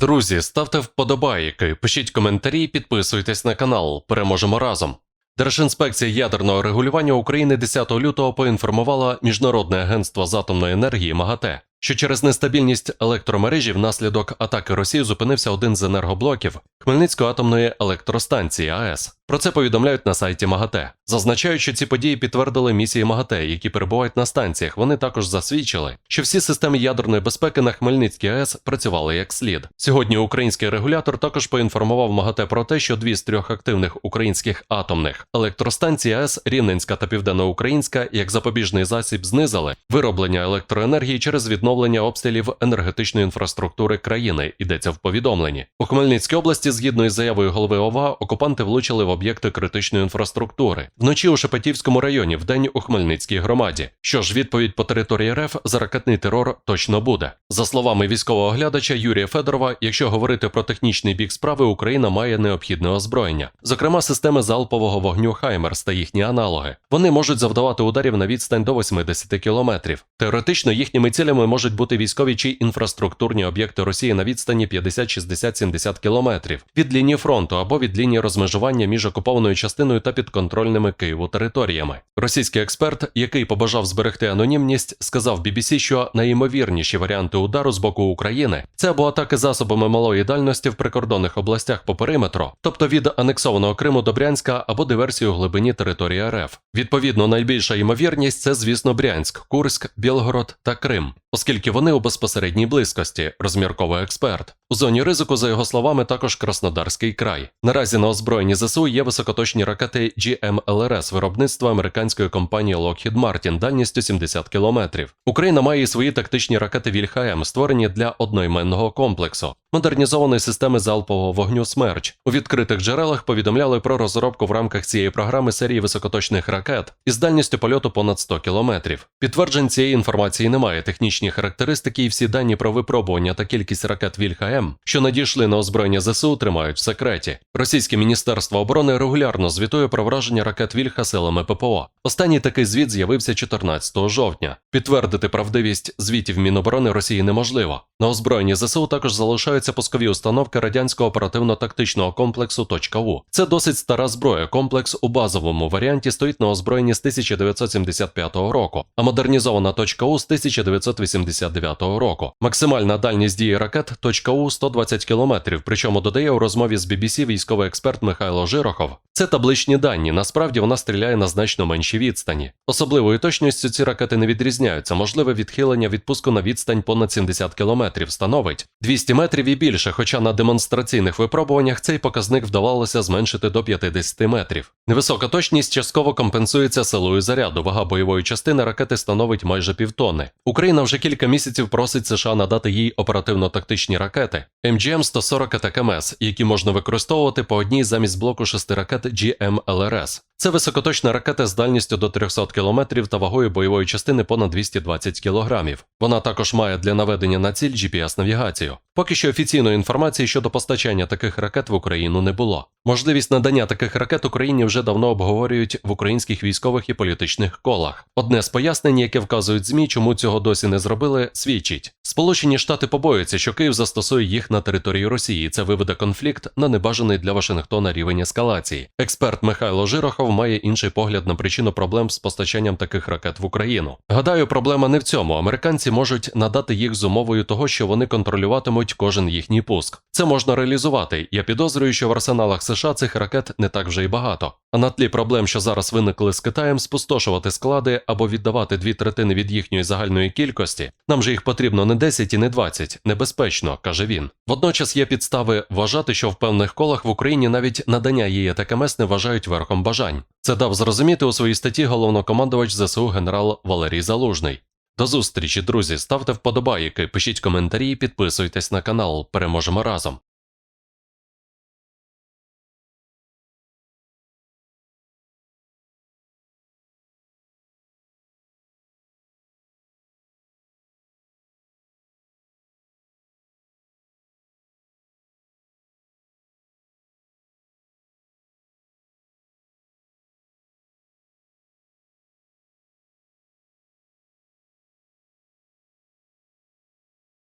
Друзі, ставте вподобайки, пишіть коментарі, підписуйтесь на канал. Переможемо разом. Держінспекція ядерного регулювання України 10 лютого поінформувала Міжнародне агентство з атомної енергії МАГАТЕ, що через нестабільність електромережі внаслідок атаки Росії зупинився один з енергоблоків Хмельницької атомної електростанції АЕС. Про це повідомляють на сайті МАГАТЕ. Зазначають, що ці події підтвердили місії МАГАТЕ, які перебувають на станціях. Вони також засвідчили, що всі системи ядерної безпеки на Хмельницькій АЕС працювали як слід. Сьогодні український регулятор також поінформував МАГАТЕ про те, що дві з трьох активних українських атомних електростанцій АЕС Рівненська та Південноукраїнська як запобіжний засіб знизили вироблення електроенергії через відновлення обстрілів енергетичної інфраструктури країни. Йдеться в повідомленні. У Хмельницькій області, згідно із заявою голови ОВА, окупанти влучили в об'єкти критичної інфраструктури. Вночі у Шепетівському районі, вдень у Хмельницькій громаді. Що ж, відповідь по території РФ за ракетний терор точно буде. За словами військового оглядача Юрія Федорова, якщо говорити про технічний бік справи, Україна має необхідне озброєння, зокрема системи залпового вогню Хаймерс та їхні аналоги. Вони можуть завдавати ударів на відстань до 80 кілометрів. Теоретично їхніми цілями можуть бути військові чи інфраструктурні об'єкти Росії на відстані 50, 60, 70 кілометрів від лінії фронту або від лінії розмежування між окупованою частиною та підконтрольними Києву територіями. Російський експерт, який побажав зберегти анонімність, сказав BBC, що найімовірніші варіанти удару з боку України це або атаки засобами малої дальності в прикордонних областях по периметру, тобто від анексованого Криму до Брянська або диверсію у глибині території РФ. Відповідно, найбільша ймовірність це, звісно, Брянськ, Курськ, Білгород та Крим, оскільки вони у безпосередній близькості, розмірковує експерт. У зоні ризику, за його словами, також Краснодарський край. Наразі на озброєнні ЗСУ є високоточні ракети GMLRS виробництва американської компанії Lockheed Martin дальністю 70 кілометрів. Україна має і свої тактичні ракети Вільхаєм, створені для одноіменного комплексу. Модернізованої системи залпового вогню «Смерч». У відкритих джерелах повідомляли про розробку в рамках цієї програми серії високоточних ракет із дальністю польоту понад 100 кілометрів. Підтверджень цієї інформації немає. Технічні характеристики і всі дані про випробування та кількість ракет Вільхаєм, що надійшли на озброєння ЗСУ, тримають в секреті. Російське міністерство оборони регулярно звітує про враження ракет Вільха силами ППО. Останній такий звіт з'явився 14 жовтня. Підтвердити правдивість звітів Міноборони Росії неможливо. На озброєнні ЗСУ також залишаються пускові установки радянського оперативно-тактичного комплексу «У». Це досить стара зброя. Комплекс у базовому варіанті стоїть на озброєнні з 1975 року, а модернізована «У» з 1989 року. Максимальна дальність дії ракет «У» 120 км, причому додає у розмові з BBC військовий експерт Михайло Жирохов. Це табличні дані. Насправді вона стріляє на значно менші відстані. Особливою точністю ці ракети не відрізняються. Можливе відхилення відпуску на відстань понад 70 км становить 200 метрів і більше, хоча на демонстраційних випробуваннях цей показник вдавалося зменшити до 50 метрів. Невисока точність частково компенсується силою заряду. Вага бойової частини ракети становить майже півтонни. Україна вже кілька місяців просить США надати їй оперативно-тактичні ракети МГМ 140 АТКМС, які можна використовувати по одній замість блоку шести ракет GMLRS. Це високоточна ракета з дальністю до 300 км та вагою бойової частини понад 220 кг. Вона також має для наведення на ціль GPS-навігацію. Поки що офіційної інформації щодо постачання таких ракет в Україну не було. Можливість надання таких ракет Україні вже давно обговорюють в українських військових і політичних колах. Одне з пояснень, яке вказують ЗМІ, чому цього досі не зробили, свідчить. Сполучені Штати побоюються, що Київ застосує їх на території Росії. Це виведе конфлікт на небажаний для Вашингтона рівень ескалації. Експерт Михайло Жирохов має інший погляд на причину проблем з постачанням таких ракет в Україну. Гадаю, проблема не в цьому. Американці можуть надати їх з умовою того, що вони контролюватимуть кожен їхній пуск. Це можна реалізувати. Я підозрюю, що в арсеналах США цих ракет не так вже й багато. А на тлі проблем, що зараз виникли з Китаєм, спустошувати склади або віддавати дві третини від їхньої загальної кількості. Нам же їх потрібно не 10 і не 20. небезпечно, каже він. Водночас є підстави вважати, що в певних колах в Україні навіть надання її ТКМС не вважають верхом бажань. Це дав зрозуміти у своїй статті головнокомандувач ЗСУ генерал Валерій Залужний. До зустрічі, друзі. Ставте вподобайки, пишіть коментарі, підписуйтесь на канал. Переможемо разом.